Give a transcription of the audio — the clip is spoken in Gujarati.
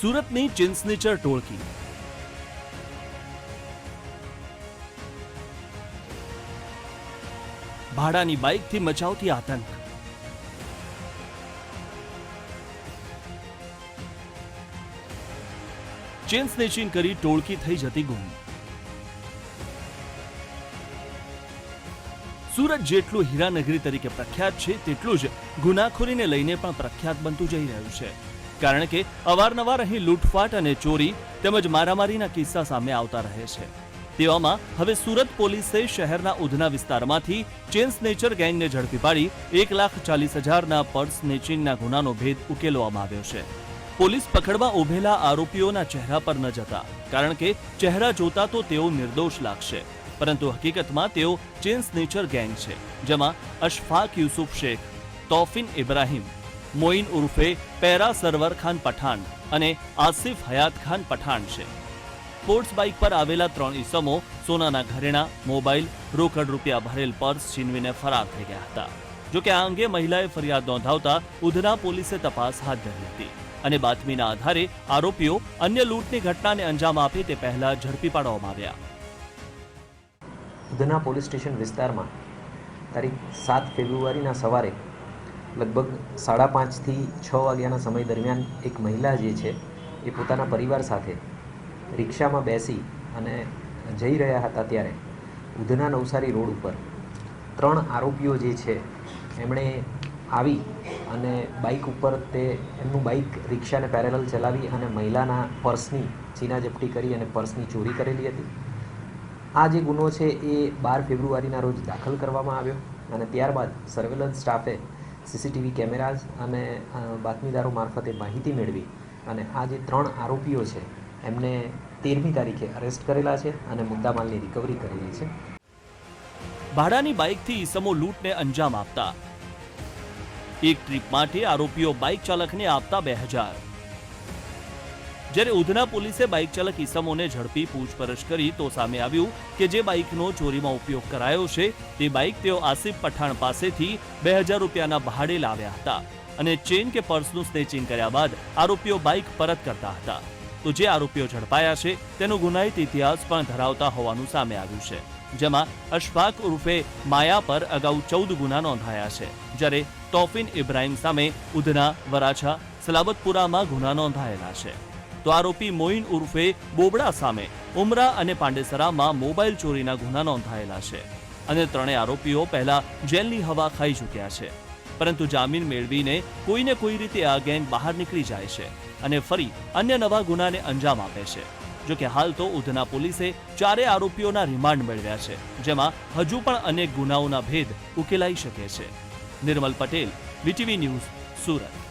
સુરતની ચિન્સનેચર ટોળકી. ભાડાની બાઇકથી મચાવતી આતંક. ચેન સ્નેચિંગ કરી ટોળકી થઈ જતી ગુમ. સુરત જેટલું હીરાનગરી તરીકે પ્રખ્યાત છે, તેટલું જ ગુનાખોરીને લઈને પણ પ્રખ્યાત બનતું જઈ રહ્યું છે. કારણ કે અવારનવાર અહીં લૂંટફાટ અને ચોરી તેમજ મારામારીના કિસ્સા સામે આવતા રહે છે. તેવામાં હવે સુરત પોલીસે શહેરના ઉધના વિસ્તારમાંથી ચેન સ્નેચર ગેંગને ઝડપી પાડી એક લાખ ચાલીસ હજારના પર્સ સ્નેચિંગના ગુનાનો ભેદ ઉકેલવામાં આવ્યો છે. પોલીસ પકડવા ઉભેલા આરોપીઓના ચહેરા પર ન જતા, કારણ કે ચહેરા જોતા તો તેઓ નિર્દોષ લાગશે. પરંતુ હકીકતમાં તેઓ ચેન સ્નેચર ગેંગ છે, જેમાં અશફાક યુસુફ શેખ, તોફિન ઇબ્રાહિમ મોઇન ઉર્ફે પેરા સરવર ખાન પઠાણ અને આસિફ હયાત ખાન પઠાણ છે. સ્પોર્ટ્સ બાઇક પર આવેલા ત્રણ ઇસમો સોનાના ઘરેણા મોબાઈલ રોકડ રૂપિયા ભરેલ પર્સ છીનવીને ફરાર થઈ ગયા હતા. જો કે આ અંગે મહિલાએ ફરિયાદ નોંધાવતા ઉધના પોલીસે તપાસ હાથ ધરી હતી અને બાતમીના આધારે આરોપીઓ અન્ય લૂંટની ઘટનાને અંજામ આપે તે પહેલા ઝડપી પાડવામાં આવ્યા. ઉધના પોલીસ સ્ટેશન વિસ્તારમાં તારીખ સાત ફેબ્રુઆરીના સવારે લગભગ સાડા પાંચથી છ વાગ્યાના સમય દરમિયાન એક મહિલા જે છે એ પોતાના પરિવાર સાથે રિક્ષામાં બેસી અને જઈ રહ્યા હતા ત્યારે ઉધના નવસારી રોડ ઉપર ત્રણ આરોપીઓ જે છે એમણે આવી અને બાઇક ઉપર તે એમનું બાઇક રિક્ષાને પેરેલલ ચલાવી અને મહિલાના પર્સની ચીનાજપટી કરી અને પર્સની ચોરી કરેલી હતી. આ જે ગુનો છે એ બાર ફેબ્રુઆરીના રોજ દાખલ કરવામાં આવ્યો અને ત્યારબાદ સર્વેલન્સ સ્ટાફે સીસીટીવી કેમેરાઝ અને બાતમીદારો મારફતે માહિતી મેળવી અને આ જે ત્રણ આરોપીઓ છે, એમને તેરમી તારીખે અરેસ્ટ કરેલા છે અને મુદ્દામાલની રિકવરી કરેલી છે. ભાડાની બાઇકથી ઈસમો લૂંટને અંજામ આપતા. એક ટ્રીપ માટે આરોપીઓ બાઇક ચાલકને આપતા બે હજાર. જ્યારે ઉધના પોલીસે બાઇક ચાલક ઈસમોને ઝડપી પૂછપરછ કરી તો સામે આવ્યું કે જે બાઇકનો ચોરીમાં ઉપયોગ કરાયો છે, તે બાઇક તેઓ આસિફ પઠાણ પાસેથી બે હજાર રૂપિયાના ભાડે લાવ્યા હતા અને ચેન કે પર્સનું સ્નેચિંગ કર્યા બાદ આરોપીઓ બાઇક પરત કરતા હતા. તો જે આરોપીઓ ઝડપાયા છે, તેનો ગુનાહિત ઇતિહાસ પણ ધરાવતા હોવાનું સામે આવ્યું છે, જેમાં અશફાક ઉર્ફે માયા પર અગાઉ ચૌદ ગુના નોંધાયા છે, જ્યારે તોફિન ઇબ્રાહિમ સામે ઉધના, વરાછા, સલાબતપુરામાં ગુના નોંધાયેલા છે. તો આરોપી મોઇન ઉર્ફે બોબડા સામે ઉમરા અને પાંડેસરામાં મોબાઈલ ચોરીના ગુના નોંધાયેલા છે અને ત્રણેય આરોપીઓ પહેલા જેલની હવા ખાઈ ચૂક્યા છે. પરંતુ જામીન મેળવીને કોઈને કોઈ રીતે આ ગેંગ બહાર નીકળી જાય છે અને ફરી અન્ય નવા ગુનાને અંજામ આપે છે. જો કે હાલ તો ઉધના પોલીસે ચારે આરોપીઓના રિમાન્ડ મેળવ્યા છે, જેમાં હજુ પણ અનેક ગુનાઓના ભેદ ઉકેલાઈ શકે છે. Nirmal Patel, VTV news, Surat.